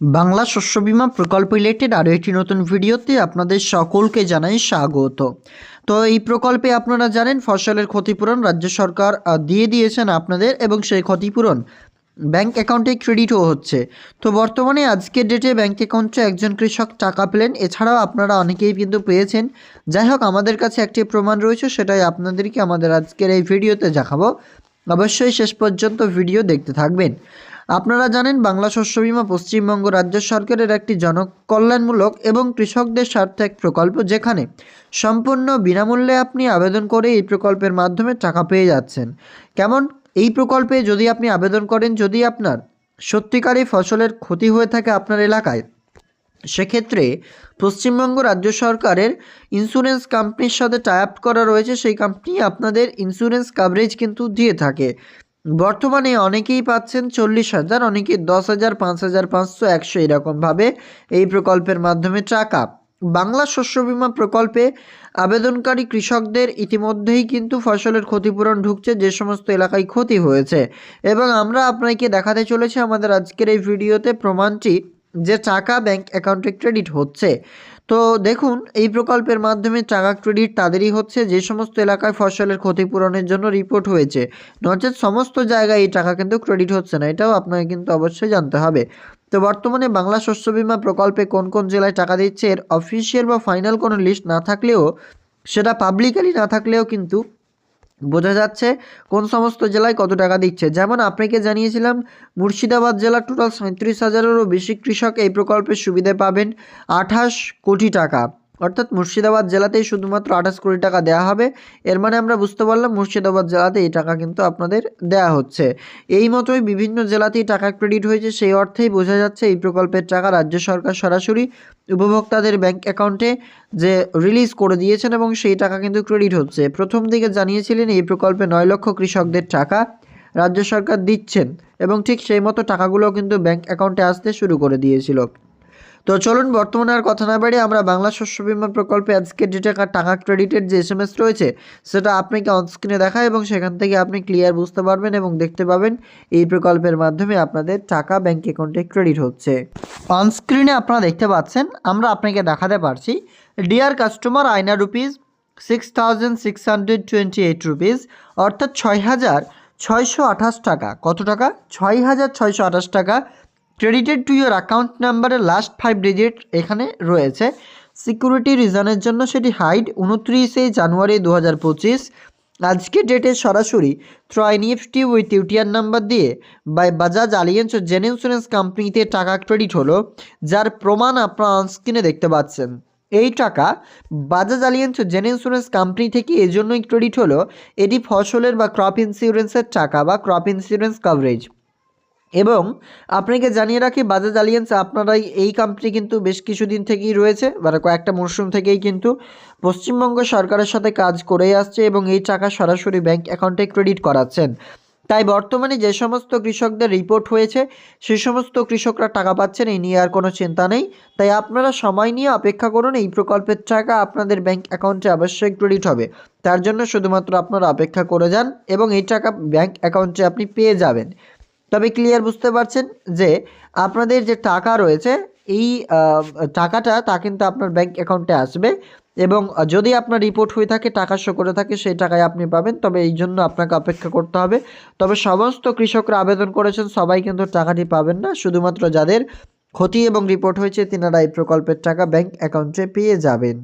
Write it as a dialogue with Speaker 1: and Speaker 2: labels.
Speaker 1: বাংলা শস্য বিমা প্রকল্প রিলেটেড আরও একটি নতুন ভিডিওতে আপনাদের সকলকে জানাই স্বাগত। তো এই প্রকল্পে আপনারা জানেন, ফসলের ক্ষতিপূরণ রাজ্য সরকার দিয়ে দিয়েছেন আপনাদের এবং সেই ক্ষতিপূরণ ব্যাংক অ্যাকাউন্টে ক্রেডিটও হচ্ছে। তো বর্তমানে আজকের ডেটে ব্যাংক অ্যাকাউন্টে একজন কৃষক টাকা পেলেন। এছাড়াও আপনারা অনেকেই কিন্তু পেয়েছেন। যাই হোক, আমাদের কাছে একটি প্রমাণ রয়েছে, সেটাই আপনাদেরকে আমাদের আজকের এই ভিডিওতে দেখাবো। অবশ্যই শেষ পর্যন্ত ভিডিও দেখতে থাকবেন। আপনারা জানেন, বাংলা শস্য বীমা পশ্চিমবঙ্গ রাজ্য সরকারের একটি জনকল্যাণমূলক এবং কৃষকদের স্বার্থে এক প্রকল্প যেখানে সম্পূর্ণ বিনামূল্যে আপনি আবেদন করে এই প্রকল্পের মাধ্যমে টাকা পেয়ে যাচ্ছেন। কেমন? এই প্রকল্পে যদি আপনি আবেদন করেন, যদি আপনার সত্যিকারই ফসলের ক্ষতি হয়ে থাকে আপনার এলাকায়, সেক্ষেত্রে পশ্চিমবঙ্গ রাজ্য সরকারের ইন্স্যুরেন্স কোম্পানির সাথে টাই আপ করা রয়েছে। সেই কোম্পানি আপনাদের ইন্স্যুরেন্স কাভারেজ কিন্তু দিয়ে থাকে। বর্তমানে অনেকেই পাচ্ছেন চল্লিশ হাজার অনেকে দশ হাজার, পাঁচ হাজার, পাঁচশো একশো এরকমভাবে এই প্রকল্পের মাধ্যমে টাকা। বাংলা শস্য বীমা প্রকল্পে আবেদনকারী কৃষকদের ইতিমধ্যেই কিন্তু ফসলের ক্ষতিপূরণ ঢুকছে, যে সমস্ত এলাকায় ক্ষতি হয়েছে। এবং আমরা আপনাকে দেখাতে চলেছি আমাদের আজকের এই ভিডিওতে প্রমাণটি, যে টাকা ব্যাংক অ্যাকাউন্টে ক্রেডিট হচ্ছে। তো দেখুন, এই প্রকল্পের মাধ্যমে টাকা ক্রেডিট তাদেরই হচ্ছে, যে সমস্ত এলাকায় ফসলের ক্ষতিপূরণের জন্য রিপোর্ট হয়েছে। নচেত সমস্ত জায়গায় এই টাকা কিন্তু ক্রেডিট হচ্ছে না, এটাও আপনাকে কিন্তু অবশ্যই জানতে হবে। তো বর্তমানে বাংলা শস্য বিমা প্রকল্পে কোন কোন জেলায় টাকা দিচ্ছে, এর অফিসিয়াল বা ফাইনাল কোনো লিস্ট না থাকলেও, সেটা পাবলিকালি না থাকলেও কিন্তু বোঝা যাচ্ছে কোন সমস্ত জেলায় কত টাকা দিচ্ছে। যেমন আপনাকে জানিয়েছিলাম, মুর্শিদাবাদ জেলার টোটাল সাঁত্রিশ হাজারেরও বেশি কৃষক এই প্রকল্পের সুবিধা পাবেন আঠাশ কোটি টাকা। অর্থাৎ মুর্শিদাবাদ জেলাতেই শুধুমাত্র আঠাশ কোটি টাকা দেওয়া হবে। এর মানে আমরা বুঝতে পারলাম মুর্শিদাবাদ জেলাতে এই টাকা কিন্তু আপনাদের দেওয়া হচ্ছে। এই মতোই বিভিন্ন জেলাতেই টাকা ক্রেডিট হয়েছে, সেই অর্থেই বোঝা যাচ্ছে এই প্রকল্পের টাকা রাজ্য সরকার সরাসরি উপভোক্তাদের ব্যাংক অ্যাকাউন্টে যে রিলিজ করে দিয়েছেন এবং সেই টাকা কিন্তু ক্রেডিট হচ্ছে। প্রথম দিকে জানিয়েছিলেন, এই প্রকল্পে নয় লক্ষ কৃষকদের টাকা রাজ্য সরকার দিচ্ছেন এবং ঠিক সেই মতো টাকাগুলো কিন্তু ব্যাংক অ্যাকাউন্টে আসতে শুরু করে দিয়েছিল। তো চলুন, বর্তমানে আর কথা না বাড়িয়ে আমরা বাংলা শস্য বীমা প্রকল্পে আজকে যে টাকা টাকা ক্রেডিটের যে এস রয়েছে, সেটা আপনাকে অনস্ক্রিনে দেখায় এবং সেখান থেকে আপনি ক্লিয়ার বুঝতে পারবেন এবং দেখতে পাবেন এই প্রকল্পের মাধ্যমে আপনাদের টাকা ব্যাংক অ্যাকাউন্টে ক্রেডিট হচ্ছে। অনস্ক্রিনে আপনারা দেখতে পাচ্ছেন, আমরা আপনাকে দেখাতে পারছি ডিয়ার কাস্টমার আয়না rupees six thousand six hundred twenty eight rupees অর্থাৎ ছয় হাজার ছয়শো আঠাশ টাকা। কত টাকা? ছয় হাজার ছয়শো আঠাশ টাকা। ক্রেডিটেড টু ইয়োর অ্যাকাউন্ট নাম্বারের লাস্ট ফাইভ ডিজিট এখানে রয়েছে। সিকিউরিটি রিজনের জন্য সেটি হাইড উনত্রিশে জানুয়ারি দু হাজার পঁচিশ আজকে ডেটে সরাসরি through NEFT with UTR number দিয়ে বাই বাজাজ আলিয়েন্স ও জেন ইন্স্যুরেন্স কোম্পানিতে টাকা ক্রেডিট হলো, যার প্রমাণ আপনারা অনস্ক্রিনে দেখতে পাচ্ছেন। এই টাকা Bajaj Allianz gen insurance company থেকে এজন্যই ক্রেডিট হলো, এটি ফসলের বা ক্রপ ইন্স্যুরেন্সের টাকা বা ক্রপ ইন্স্যুরেন্স কভারেজ এবং আপনাকে জানিয়ে রাখি বাজাজ আলিয়েন্স আপনারাই এই কোম্পানি কিন্তু বেশ কিছুদিন থেকেই রয়েছে মানে কয়েকটা মরশুম থেকেই কিন্তু পশ্চিমবঙ্গ সরকারের সাথে কাজ করেই আসছে এবং এই টাকা সরাসরি ব্যাংক অ্যাকাউন্টে ক্রেডিট করাচ্ছেন। তাই বর্তমানে যে সমস্ত কৃষকদের রিপোর্ট হয়েছে সেই সমস্ত কৃষকরা টাকা পাচ্ছেন, এই নিয়ে আর কোনো চিন্তা নেই। তাই আপনারা সময় নিয়ে অপেক্ষা করুন, এই প্রকল্পের টাকা আপনাদের ব্যাংক অ্যাকাউন্টে অবশ্যই ক্রেডিট হবে। তার জন্য শুধুমাত্র আপনারা অপেক্ষা করে যান এবং এই টাকা ব্যাংক অ্যাকাউন্টে আপনি পেয়ে যাবেন। তবে ক্লিয়ার বুঝতে পারছেন যে আপনাদের যে টাকা রয়েছে, এই টাকাটা তা কিন্তু আপনার ব্যাংক অ্যাকাউন্টে আসবে এবং যদি আপনার রিপোর্ট হয়ে থাকে, টাকা শো করে থাকে, সেই টাকায় আপনি পাবেন। তবে এই জন্য আপনাকে অপেক্ষা করতে হবে। তবে সমস্ত কৃষকরা আবেদন করেছেন, সবাই কিন্তু টাকাটি পাবেন না। শুধুমাত্র যাদের ক্ষতি এবং রিপোর্ট হয়েছে, তিনারা এই প্রকল্পের টাকা ব্যাংক অ্যাকাউন্টে পেয়ে যাবেন।